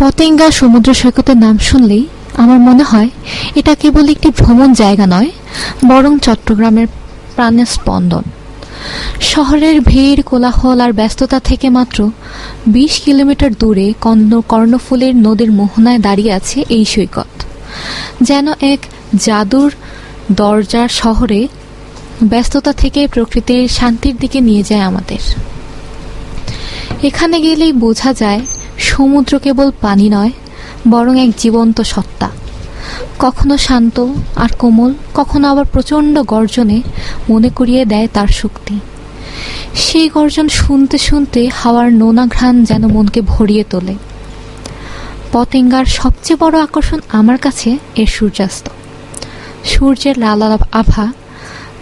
পতেঙ্গা সমুদ্র সৈকতের নাম শুনলেই আমার মনে হয় এটা কেবল একটি ভ্রমণ জায়গা নয়, বরং চট্টগ্রামের প্রাণের স্পন্দন শহরের ভিড়, কোলাহল আর ব্যস্ততা থেকে মাত্র বিশ কিলোমিটার দূরে কর্ণ, কর্ণফুলের নদীর মোহনায় দাঁড়িয়ে আছে এই সৈকত, যেন এক জাদুর দরজার শহরে ব্যস্ততা থেকে প্রকৃতির শান্তির দিকে নিয়ে যায় আমাদের। এখানে গেলেই বোঝা যায় সমুদ্র কেবল পানি নয়, বরং এক জীবন্ত সত্তা। কখনো শান্ত আর কোমল, কখনো আবার প্রচণ্ড গর্জনে মনে করিয়ে দেয় তার শক্তি। সেই গর্জন শুনতে শুনতে হাওয়ার নোনা ঘ্রাণ যেন মনকে ভরিয়ে তোলে। পতেঙ্গার সবচেয়ে বড় আকর্ষণ আমার কাছে এর সূর্যাস্ত। সূর্যের লাল আভ-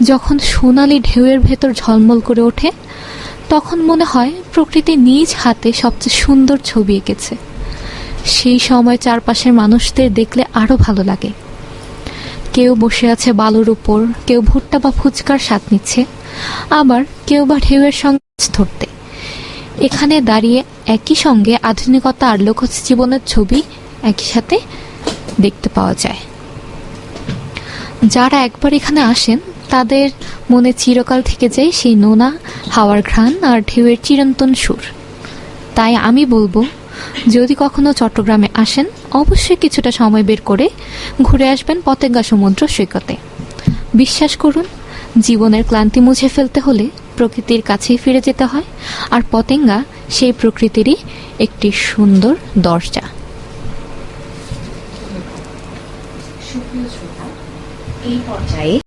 যখন সোনালি ঢেউয়ের ভেতর ঝলমল করে ওঠে তখন মনে হয় প্রকৃতি নিজ হাতে সবচেয়ে সুন্দর ছবি এঁকেছে। সেই সময় চারপাশের মানুষদের দেখলে আরও ভালো লাগে। কেউ বসে আছে বালুর উপর, কেউ ভুট্টা বা ফুচকার স্বাদ নিচ্ছে, আবার কেউ বা ঢেউয়ের সঙ্গে ধরতে। এখানে দাঁড়িয়ে একই সঙ্গে আধুনিকতা আর লোক জীবনের ছবি একই সাথে দেখতে পাওয়া যায়। যারা একবার এখানে আসেন তাদের মনে চিরকাল থেকে যায় সেই নোনা, হাওয়ার ঘ্রাণ আর ঢেউয়ের চিরন্তন সুর। তাই আমি বলব, যদি কখনো চট্টগ্রামে আসেন, অবশ্যই কিছুটা সময় বের করে ঘুরে আসবেন পতেঙ্গা সমুদ্র সৈকতে। বিশ্বাস করুন, জীবনের ক্লান্তি মুছে ফেলতে হলে প্রকৃতির কাছেই ফিরে যেতে হয়, আর পতেঙ্গা সেই প্রকৃতিরই একটি সুন্দর দরজা। এই পর্যায়ে